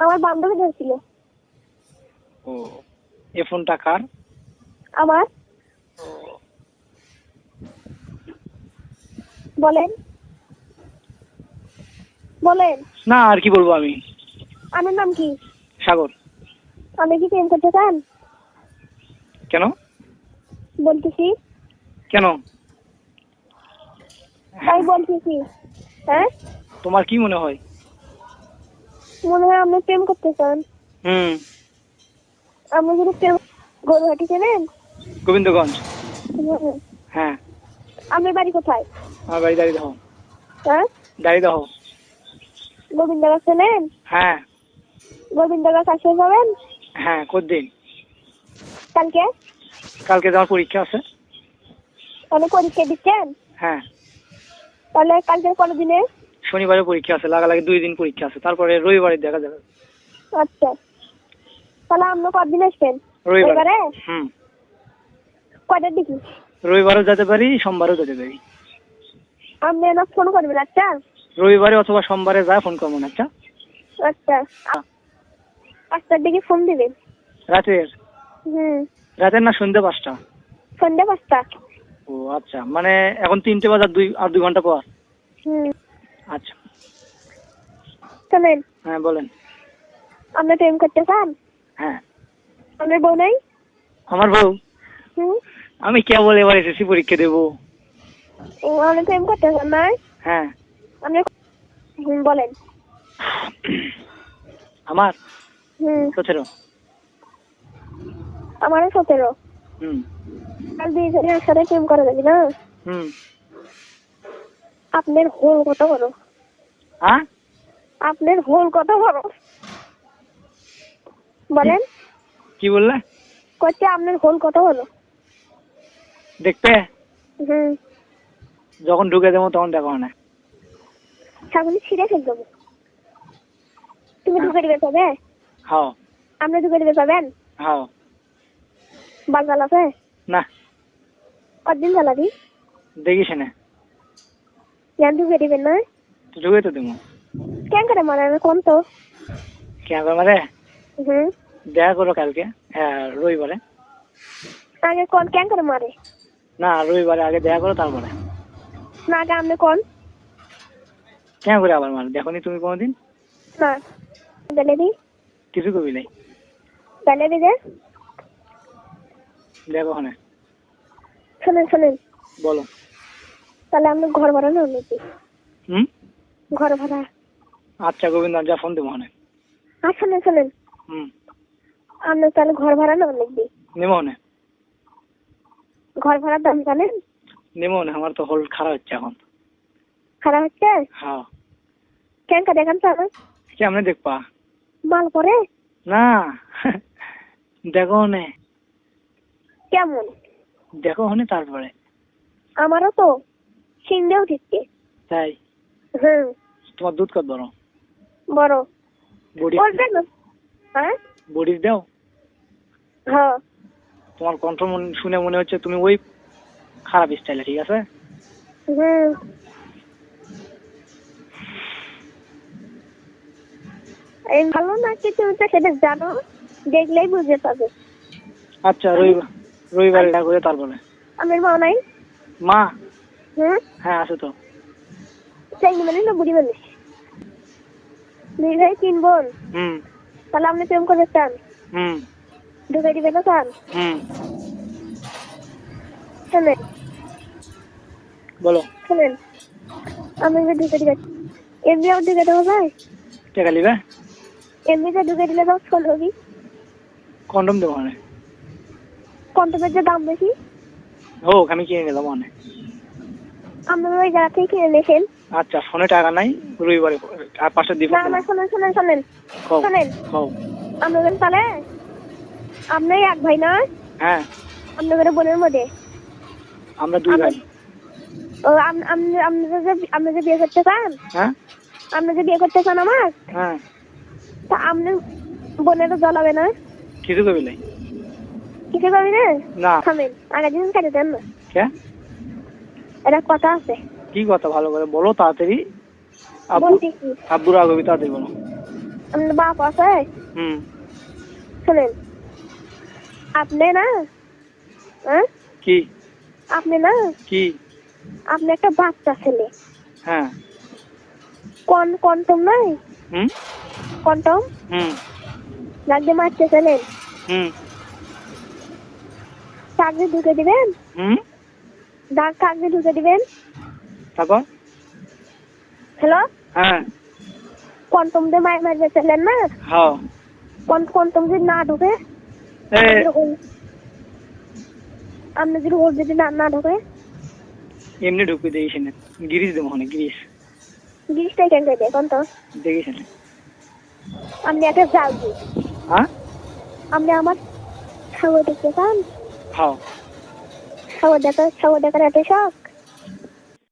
আমার বান্ধবী ধরছিল। ও। এ ফোনটা কার? আমার। বলেন। বলেন। না আর কি বলব আমি? আমার নাম কি? সাগর। আমি কি প্রেম করতে চান? কেন? বলতেছি। কেন? তাই বলতেছি। হ্যাঁ? তোমার কি মনে হয়? মনে হয় আপনি প্রেম করতে চান। হুম। আপনি যদি প্রেম গরুহাটি চেনেন গোবিন্দগঞ্জ। হ্যাঁ। আপনার বাড়ি কোথায়? আমার বাড়ি দাঁড়িয়ে দাও হ্যাঁ? দাঁড়িয়ে দাও গোবিন্দ গাছ চেনেন হ্যাঁ। গোবিন্দ গাছ আসে যাবেন? হ্যাঁ কতদিন? কালকে? কালকে তোমার পরীক্ষা আছে। তাহলে পরীক্ষা দিচ্ছেন? হ্যাঁ। তাহলে কালকে কোনো দিনে শনিবারে পরীক্ষা আছে লাগালাগি দুই দিন পরীক্ষা আছে তারপরে রবিবারে দেখা যাবে। আচ্ছা। তাহলে আপনি কদিন আসবেন? রবিবারে। হুম। কয়টার দিকে? রবিবারও যেতে পারি সোমবারও যেতে পারি। আপনি না ফোন করবেন আচ্ছা? রবিবারে অথবা সোমবারে যা ফোন করব না আচ্ছা? আচ্ছা। আ- পাঁচটার দিকে ফোন দিবেন? রাতের? হুম। রাতের না সন্ধ্যে পাঁচটা? সন্ধ্যা পাঁচটা? ও আচ্ছা। মানে এখন তিনটে বাজার দুই আর দুই ঘণ্টা পর? হুম। আচ্ছা। শোনেন হ্যাঁ বলেন। আপনি প্রেম করতে চান? হ্যাঁ। আপনার বউ নাই? আমার বউ? হুম। আমি কেবল এবার এসএসসি পরীক্ষা দেবো। ও আপনি প্রেম করতে চান না? হ্যাঁ। আপনি হুম বলেন। আমার? হুম। সতেরো। আমারও সতেরো। হুম। আর দুইজনে একসাথে প্রেম করা যাবে না? হুম। আপনার হোল কত বড় হ্যাঁ? আপনার হোল কত বড় বলেন। কি বললে? করছে আপনার হোল কত বড় দেখতে? হুম। যখন ঢুকে দেবো তখন দেখো না। ছাগলি ছিঁড়ে ফেল দেবো। তুমি ঢুকে দিবে তবে হাও আপনি ঢুকে দিবে পাবেন? হাও বাল আছে? না। কদিন জ্বালাবি? দেখিস না। জান ঢুকে দিবেন না তো ঢুকে তো দেবো কেন করে মারা কোন তো? কে করে মারে? হুম। দেখা করো কালকে। হ্যাঁ রবিবারে। আগে কোন কেন করে মারে? না রবিবারে আগে দেখা করো তারপরে। না আগে আপনি কোন? কেন করে আবার মারে দেখো তুমি কোনোদিন? না। বেলে দি। কিছু কবি নাই। বেলে দি যে। দেখো শোনেন। বলো। তাহলে আমি ঘর ভাড়া নেন নাকি? হুম? ঘর ভাড়া। আচ্ছা গোবিন্দ যা ফোন দেবো ওখানে আর শোনেন শোনেন হুম। আপনি তাহলে ঘর ভাড়া নেন নাকি? নেমো ওখানে ঘর ভাড়ার দাম জানেন? নেমো ওখানে আমার তো হল খারাপ হচ্ছে এখন। খারাপ হচ্ছে? হ্যাঁ। কেন কা দেখান তো কেমনে দেখবা? মাল পরে? না। দেখো ওখানে কেমন? দেখো ওখানে তারপরে। আমারও তো। তাই? হুম। তোমার দুধ কত বড়? বড়। বডি। হ্যাঁ? বডি দাও। হ্যাঁ। তোমার কণ্ঠ শুনে মনে হচ্ছে তুমি ওই খারাপ স্টাইলে ঠিক আছে? হুম। এই ভালো না কি তুমি তো সেটা জানো? দেখলেই বুঝতে পারবে আচ্ছা রবিবার রবিবারে দেখা করে তারপরে। আমার মা নাই? মা? হুম হ্যাঁ আছে তো। সেই মানে না বুড়ি মানুষ। দুই ভাই তিন বোন। হুম। তাহলে আপনি প্রেম করতে চান? হুম। ঢুকে দিবে না চান হুম। শোনেন। বলো। শোনেন। আমি ঢুকে দিবে এমনি আমার ঢুকে দেবো ভাই? টাকা নিবে এমনিতে ঢুকে দিলে তো ফোন হবি কন্ডম দেবো মানে। কন্টমের যে দাম বেশি? হোক আমি কিনে নিলাম মানে আপনারা ওই জায়গা থেকে কিনে নিয়েছেন আচ্ছা ফোনে টাকা নাই রবিবারে আর পাঁচটা দিব না না শোনেন শোনেন শোনেন। শোনেন। আপনাদের তাহলে আপনি এক ভাই না? হ্যাঁ। আপনাদের বোনের মধ্যে। আমরা দুই ভাই। ও আম- আম- যে আপনি যে বিয়ে করতে চান? হ্যাঁ। আপনি যে বিয়ে করতে চান আমার? হ্যাঁ। তা আপনি বোনেরও জ্বলাবে না? কিছু কবি নাই। কিছু পাবি না? না। থামেন দিন কেটে দেন। না কে? এটা কথা আছে। কি কথা ভালো করে বলো তাড়াতাড়ি? আব্বুর আগবি তাড়াতাড়ি বলো। আপনার বাপ আছে? হুম। শোনেন আপনি না হ্যাঁ? কি? আপনি না কি? আপনি একটা বাচ্চা ছেলে। হ্যাঁ। কন কন্টম নাই? হুম? কন্টম? হুম। লাগবে মারতে চলেন হুম। চাকরি ঢুকে দিবেন? হুম? ডাক চাকরি ঢুকে দিবেন। তারপর? হ্যালো? হ্যাঁ। কন্টম দিয়ে মার মারবে চলেন না? হ্যাঁ। কোন কন্টম যদি না ঢুকে? আপনি যদি ওর যদি না না ঢুকে? এমনি ঢুকে দেখিস না। গিরিশ দেবো ওখানে গিরিশ। জিনিসটাই কেন দেখুন তো দেখিস না। আপনি একটা যাওজি হ্যাঁ? আপনি আমার ছাগল দেখতে চান হ্যাঁ। ছাগল দেখা ছাগল দেখার এত শখ